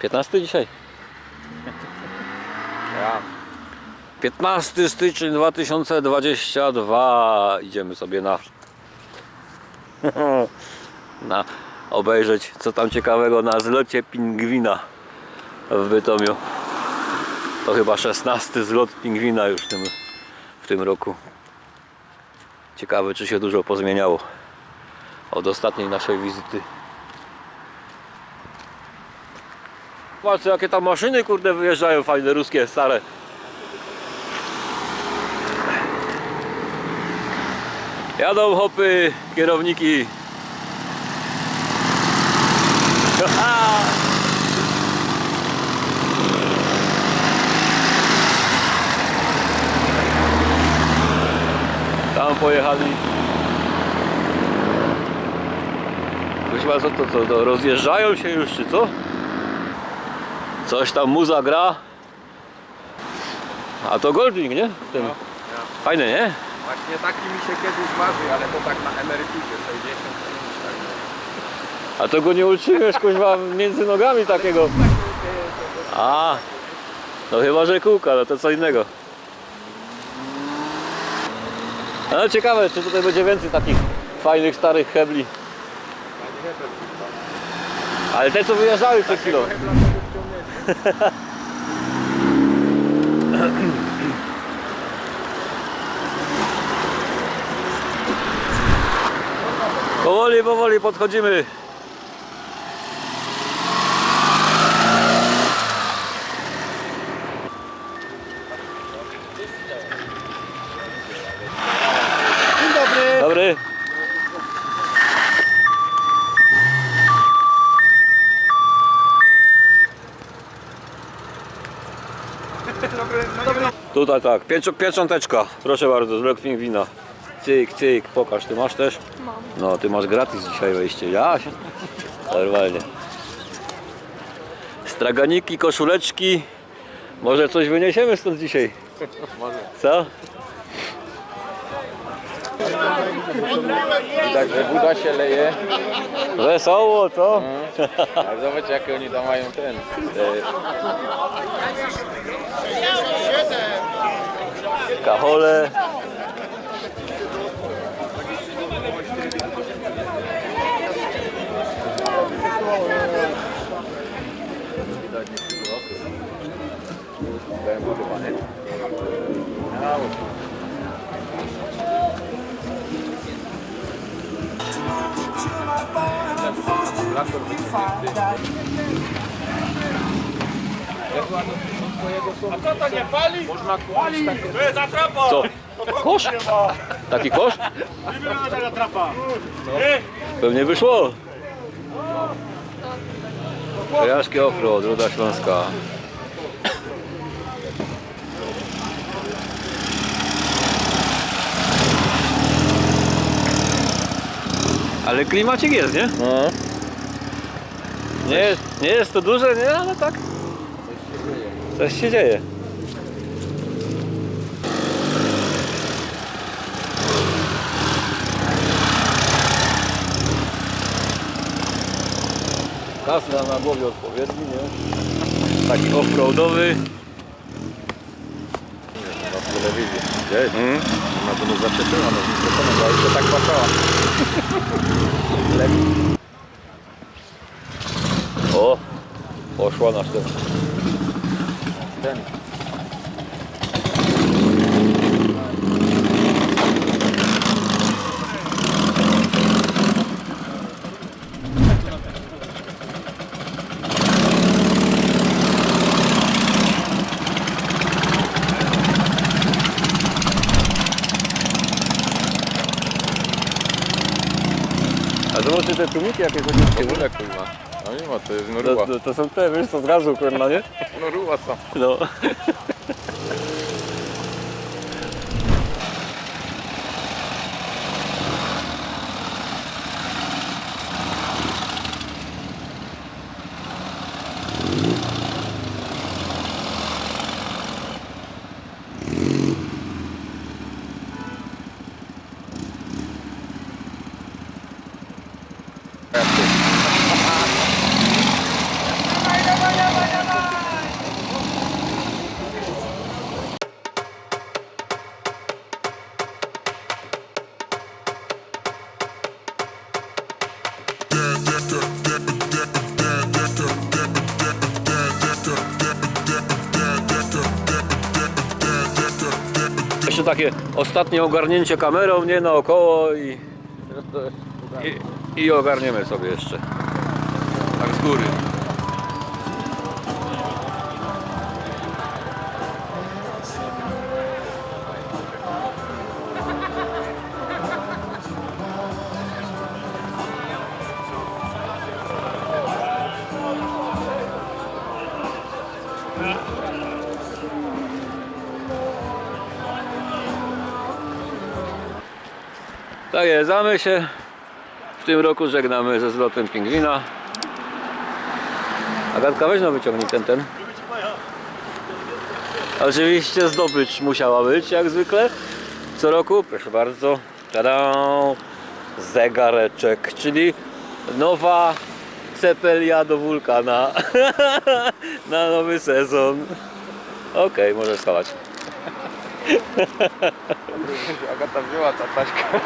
15 dzisiaj? Ja. 15 styczeń 2022 idziemy sobie na na obejrzeć co tam ciekawego na zlocie pingwina w Bytomiu to chyba 16 zlot pingwina już w tym, w tym roku ciekawe czy się dużo pozmieniało od ostatniej naszej wizyty Patrzcie jakie tam maszyny kurde wyjeżdżają fajne ruskie stare Jadą hopy, kierowniki. Tam pojechali. Chyba co to, to, to rozjeżdżają się już czy co? Coś tam muza gra. A to Goldwing, nie? Ten. No, Fajny, nie? Właśnie taki mi się kiedyś marzy, ale to tak na emeryturze 60 tak. A to go nie uczyłeś kuźwa między nogami takiego. A, no chyba, że kółka, no to co innego. No ciekawe, czy tutaj będzie więcej takich fajnych, starych hebli. Ale te co wyjeżdżały przed chwilą. Powoli, powoli podchodzimy. Tutaj tak, pieczo, piecząteczka. Proszę bardzo, zlek pingwina. Cyk, cyk, pokaż, ty masz też? Mam. No, ty masz gratis dzisiaj wejście. Ja? się- Normalnie. Straganiki, koszuleczki. Może coś wyniesiemy stąd dzisiaj? Co? Widać, że woda się leje. Wesoło, co? Ale zobacz jakie oni tam mają ten. E, Kachole. Zaemotywany. Co? Kosz? Taki kosz? Pewnie wyszło. Przejażdżki offroad, Ruda Śląska. Ale klimacik jest, nie? No. Nie jest, nie jest to duże, nie? Ale tak. Coś się dzieje. Kasna na głowie odpowiedni, nie? Taki offroadowy. W telewizji. Gdzieś. Mm. Ona to nas zaczepiła, no z mikrofonem, ale się tak patrzała. Lepiej. O! Poszła na sztywno. Ten. A zobaczcie te tłumiki jakie są niskie. Kierunek kurwa. No nie ma, to jest To, to, to są te, wiesz co, z gazu kurwa, nie? Noruła są. No. Jeszcze takie ostatnie ogarnięcie kamerą, nie naokoło i, i, i ogarniemy sobie jeszcze. Tak z góry. Tak jest, a my się w tym roku żegnamy ze zlotem pingwina. Agatka, weź no wyciągnij ten, ten. Oczywiście zdobycz musiała być, jak zwykle. Co roku, proszę bardzo, tada, zegareczek, czyli nowa cepelia do wulkana na nowy sezon. Okej, może schować. Agata wzięła ta taśka.